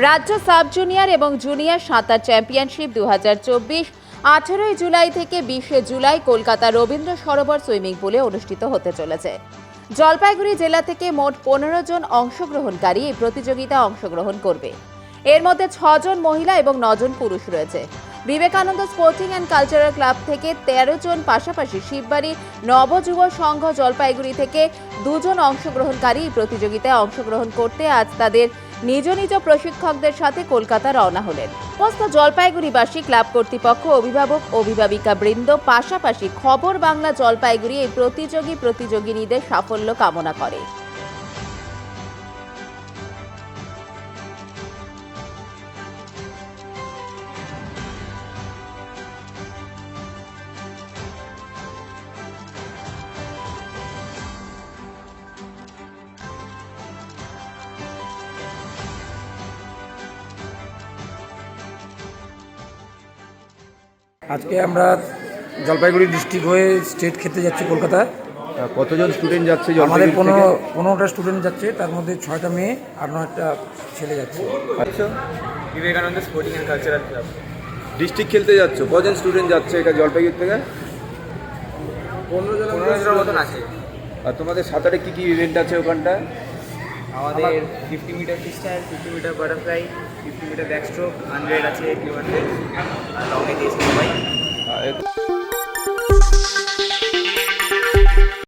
রাজ্য sub junior এবং junior সাঁতার চ্যাম্পিয়নশিপ দু হাজার জুলাই থেকে বিশে জুলাই কলকাতা রবীন্দ্র সরোবর সুইমিং পুলে অনুষ্ঠিত হতে চলেছে। জলপাইগুড়ি জেলা থেকে মোট পনেরো জন অংশগ্রহণকারী এই প্রতিযোগিতায় অংশগ্রহণ করবে। এর মধ্যে ছজন মহিলা এবং নজন পুরুষ রয়েছে। Vivekananda sporting and cultural club থেকে তেরো জন, পাশাপাশি শিববাড়ি নবযুব সংঘ জলপাইগুড়ি থেকে দুজন অংশগ্রহণকারী এই প্রতিযোগিতায় অংশগ্রহণ করতে আজ তাদের নিজ নিজ প্রশিক্ষকদের সাথে কলকাতা রওনা হলেন। সমস্ত জলপাইগুড়িবাসী ক্লাব কর্তৃপক্ষ, অভিভাবক, অভিভাবিকা বৃন্দ, পাশাপাশি খবর বাংলা জলপাইগুড়ি এই প্রতিযোগী প্রতিযোগিনীদের সাফল্য কামনা করে। আজকে আমরা জলপাইগুড়ি ডিস্ট্রিক্ট হয়ে স্টেট খেতে যাচ্ছি কলকাতায় কতজন স্টুডেন্ট যাচ্ছে আমাদের পনেরো পনেরোটা স্টুডেন্ট যাচ্ছে তার মধ্যে ছয়টা মেয়ে আর নয়টা ছেলে যাচ্ছে। আচ্ছা। Vivekananda sporting and cultural club district খেলতে যাচ্ছ? কজন স্টুডেন্ট যাচ্ছে এটা জলপাইগুড়ি থেকে? পনেরো জন পনেরো জনের মতন আছে। আর তোমাদের সাঁতারে কী কী ইভেন্ট আছে ওখানটা আমাদের fifty meter ফিস্টার fifty meter butterfly fifty meter back stroke hundred আছে টু হান্ড্রেড আর লংয়ে